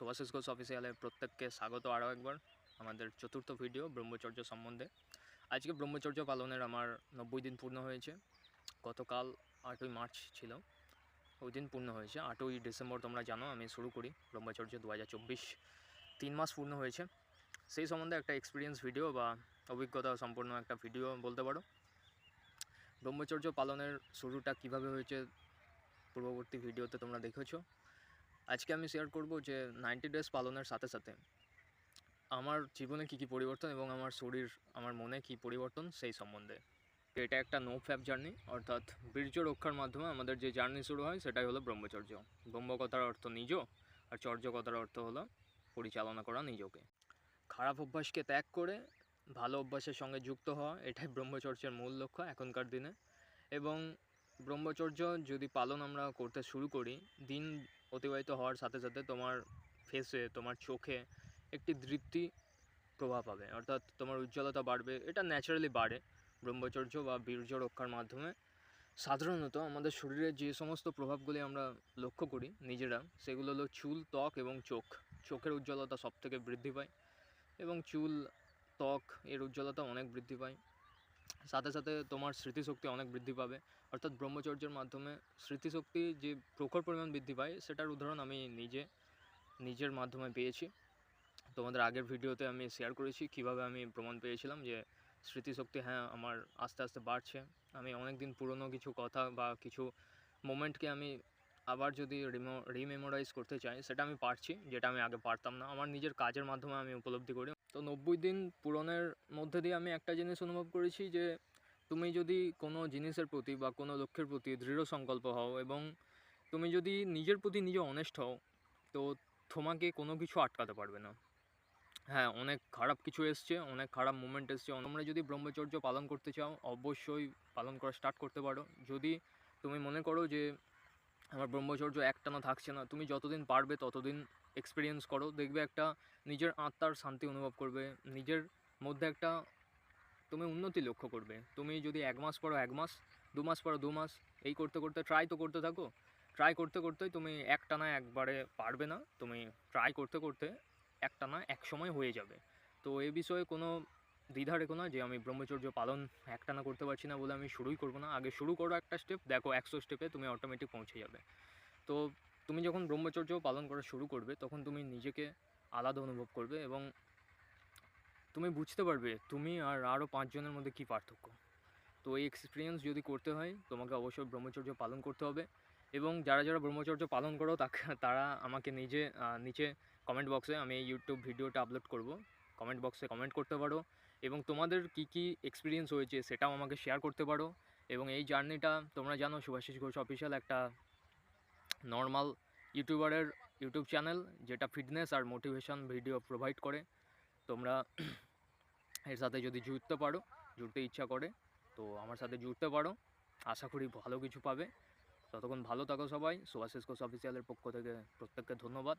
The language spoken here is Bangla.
সুভাষিস ঘোষ অফিসিয়ালে প্রত্যেককে স্বাগত আরও একবার আমাদের চতুর্থ ভিডিও ব্রহ্মচর্য সম্বন্ধে। আজকে ব্রহ্মচর্য পালনের আমার নব্বই দিন পূর্ণ হয়েছে। গতকাল আটই মার্চ ছিল। ওই দিন পূর্ণ হয়েছে। আটই ডিসেম্বর তোমরা জানো, আমি শুরু করি ব্রহ্মচর্য দু হাজার চব্বিশ। তিন মাস পূর্ণ হয়েছে। সেই সম্বন্ধে একটা এক্সপিরিয়েন্স ভিডিও বা অভিজ্ঞতা সম্পূর্ণ একটা ভিডিও বলতে পারো। ব্রহ্মচর্য পালনের শুরুটা কীভাবে হয়েছে, পূর্ববর্তী ভিডিওতে তোমরা দেখেছ। আজকে আমি শেয়ার করব যে নাইনটি ডেজ পালনের সাথে সাথে আমার জীবনে কী কী পরিবর্তন এবং আমার শরীর, আমার মনে কী পরিবর্তন সেই সম্বন্ধে। এটা একটা নো ফ্যাপ জার্নি অর্থাৎ বীর্য রক্ষার মাধ্যমে আমাদের যে জার্নি শুরু হয় সেটাই হলো ব্রহ্মচর্য। ব্রহ্ম কথার অর্থ নিজ, আর চর্য কথার অর্থ হলো পরিচালনা করা নিজকে। খারাপ অভ্যাসকে ত্যাগ করে ভালো অভ্যাসের সঙ্গে যুক্ত হওয়া, এটাই ব্রহ্মচর্যের মূল লক্ষ্য এখনকার দিনে। এবং ব্রহ্মচর্য যদি পালন আমরা করতে শুরু করি, দিন অতিবাহিত হওয়ার সাথে সাথে তোমার ফেসে তোমার চোখে একটি দৃপ্তি প্রভাব পাবে। অর্থাৎ তোমার উজ্জ্বলতা বাড়বে। এটা ন্যাচারালি বাড়ে। ব্রহ্মচর্য বা বীর্য রক্ষার মাধ্যমে সাধারণত আমাদের শরীরে যে সমস্ত প্রভাবগুলি আমরা লক্ষ্য করি নিজেরা, সেগুলো হলো চুল, ত্বক এবং চোখ। চোখের উজ্জ্বলতা সব থেকে বৃদ্ধি পায় এবং চুল, ত্বক এর উজ্জ্বলতা অনেক বৃদ্ধি পায়। সাথে সাথে তোমার স্মৃতিশক্তি অনেক বৃদ্ধি পাবে। অর্থাৎ ব্রহ্মচর্যের মাধ্যমে স্মৃতিশক্তি যে প্রখর পরিমাণ বৃদ্ধি পায়, সেটার উদাহরণ আমি নিজে, নিজের মাধ্যমে পেয়েছি। তোমাদের আগের ভিডিওতে আমি শেয়ার করেছি কীভাবে আমি প্রমাণ পেয়েছিলাম যে স্মৃতিশক্তি হ্যাঁ আমার আস্তে আস্তে বাড়ছে। আমি অনেক দিন পুরনো কিছু কথা বা কিছু মোমেন্টকে আমি আবার যদি রিমো রিমেমোরাইজ করতে চাই, সেটা আমি পারছি, যেটা আমি আগে পারতাম না। আমার নিজের কাজের মাধ্যমে আমি উপলব্ধি করি। তো নব্বই দিন পূরণের মধ্যে দিয়ে আমি একটা জিনিস অনুভব করেছি যে তুমি যদি কোনো জিনিসের প্রতি বা কোনো লক্ষ্যের প্রতি দৃঢ় সংকল্প হও এবং তুমি যদি নিজের প্রতি নিজে অনেস্ট হও, তো তোমাকে কোনো কিছু আটকাতে পারবে না। হ্যাঁ অনেক খারাপ কিছু এসছে, অনেক খারাপ মুমেন্ট এসছে। তোমরা যদি ব্রহ্মচর্য পালন করতে চাও, অবশ্যই পালন করা স্টার্ট করতে পারো। যদি তুমি মনে করো যে আমার ব্রহ্মচর্য একটানা থাকছে না। তুমি যতদিন পারবে ততদিন এক্সপিরিয়েন্স করো। দেখবে একটা নিজের আত্মার শান্তি অনুভব করবে। নিজের মধ্যে একটা তুমি উন্নতি লক্ষ্য করবে। তুমি যদি এক মাস পড়ো এক মাস, দু মাস পড়ো দু মাস, এই করতে করতে ট্রাই তো করতে থাকো। ট্রাই করতে করতেই তুমি একটানা একবারে পারবে না। তুমি ট্রাই করতে করতে একটানা এক সময় হয়ে যাবে। তো এ বিষয়ে কোনো দ্বিধা রেখো না যে আমি ব্রহ্মচর্য পালন একটানা করতে পারছি না বলে আমি শুরুই করব না। আগে শুরু করো একটা স্টেপ দেখো একশো স্টেপে তুমি অটোমেটিক পৌঁছে যাবে। তো তুমি যখন ব্রহ্মচর্য পালন করা শুরু করবে, তখন তুমি নিজেকে আলাদা অনুভব করবে এবং তুমি বুঝতে পারবে তুমি আর আরও পাঁচজনের মধ্যে কী পার্থক্য। তো এই এক্সপিরিয়েন্স যদি করতে হয়, তোমাকে অবশ্যই ব্রহ্মচর্য পালন করতে হবে এবং যারা যারা ব্রহ্মচর্য পালন করো, তাকে, তারা আমাকে নিজে নিচে কমেন্ট বক্সে আমি ইউটিউব ভিডিওটা আপলোড করব। কমেন্ট বক্সে কমেন্ট করতে পারো। এবং তোমাদের কি কি এক্সপিরিয়েন্স হয়েছে সেটাও আমাকে শেয়ার করতে পারো। এবং এই জার্নিটা তোমরা জানো, সুভাষিস ঘোষ অফিসিয়াল একটা নর্মাল ইউটিউবারের ইউটিউব চ্যানেল যেটা ফিটনেস আর মোটিভেশন ভিডিও প্রোভাইড করে। তোমরা এর সাথে যদি জুড়তে পারো, জুড়তে ইচ্ছা করে, তো আমার সাথে জুড়তে পারো। আশা করি ভালো কিছু পাবে। ততক্ষণ ভালো থাকো সবাই। সুভাষিস ঘোষ অফিসিয়ালের পক্ষ থেকে প্রত্যেককে ধন্যবাদ।